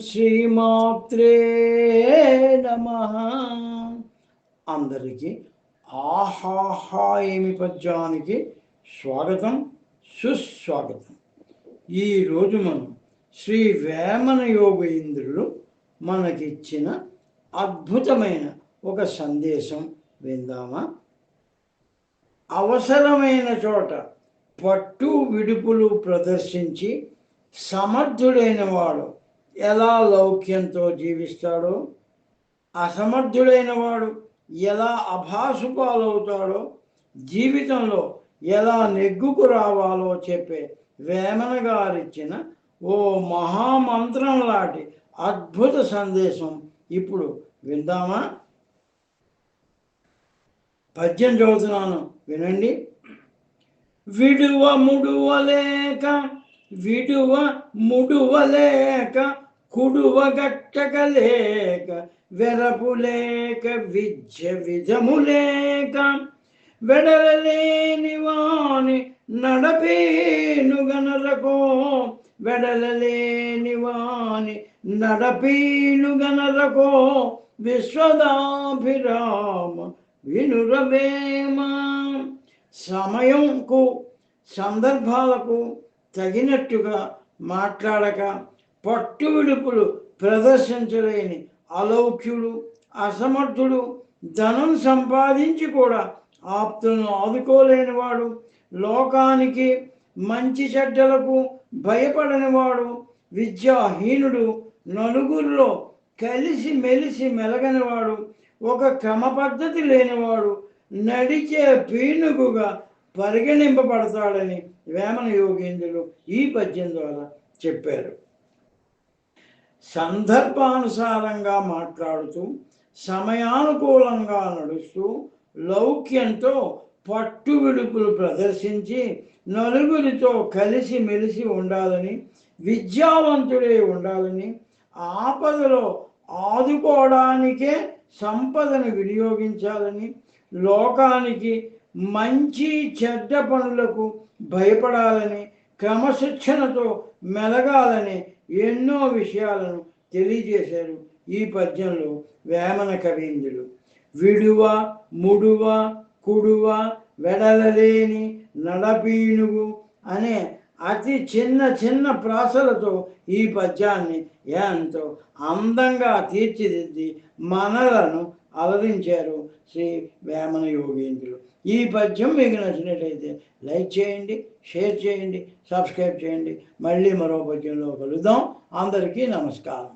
శ్రీమాత్రే నమ. అందరికీ ఆహాహా ఏమి పద్యానికి స్వాగతం సుస్వాగతం. ఈరోజు మనం శ్రీ వేమన యోగేంద్రులు మనకిచ్చిన అద్భుతమైన ఒక సందేశం విందామా? అవసరమైన చోట పట్టు విడుపులు ప్రదర్శించి సమర్థుడైన వాడు ఎలా లౌక్యంతో జీవిస్తాడో అసమర్థుడైన వాడు ఎలా అభాసుపాలవుతాడో జీవితంలో ఎలా నెగ్గుకు రావాలో చెప్పే వేమన గారిచ్చిన ఓ మహామంత్రం లాంటి అద్భుత సందేశం ఇప్పుడు విందామా? పద్యం చదువుతున్నాను వినండి. విడువ ముడువలేక విడువ ముడువలేక కుడువ వెరపు వెరపులేక విద్య విధములేక వెడలలేని వాణి నడపేను గనరకో వెడలలేని వాణి నడపీను గనరకో విశ్వదాభిరామ వినురవేమ. సమయంకు సందర్భాలకు తగినట్టుగా మాట్లాడక పట్టు విడుపులు ప్రదర్శించలేని అలౌక్యుడు అసమర్థుడు ధనం సంపాదించి కూడా ఆప్తులను ఆదుకోలేనివాడు లోకానికి మంచి చెడ్డలకు భయపడనివాడు విద్యాహీనుడు నలుగురిలో కలిసి మెలిసి మెలగనివాడు ఒక క్రమ పద్ధతి లేనివాడు నడిచే పీనుగుగా పరిగణింపబడతాడని వేమన యోగేంద్రులు ఈ పద్యం ద్వారా చెప్పారు. సందర్భానుసారంగా మాట్లాడుతూ సమయానుకూలంగా నడుస్తూ లౌక్యంతో పట్టు విడుపులు ప్రదర్శించి నలుగురితో కలిసి మెలిసి ఉండాలని విద్యావంతుడే ఉండాలని ఆపదలో ఆదుకోవడానికే సంపదను వినియోగించాలని లోకానికి మంచి చెడ్డ పనులకు భయపడాలని క్రమశిక్షణతో మెలగాలని ఎన్నో విషయాలను తెలియజేశారు ఈ పద్యంలో వేమన కవీంద్రుడు. విడువ ముడువ కుడువ వెడలలేని నడపీనుగు అనే అతి చిన్న చిన్న ప్రాసలతో ఈ పద్యాన్ని ఎంతో అందంగా తీర్చిదిద్ది మనలను అలరించారు శ్రీ వేమన యోగేంద్రులు. ఈ పద్యం మీకు నచ్చినట్లయితే లైక్ చేయండి షేర్ చేయండి సబ్స్క్రైబ్ చేయండి. మళ్ళీ మరో పద్యంలో కలుద్దాం. అందరికీ నమస్కారం.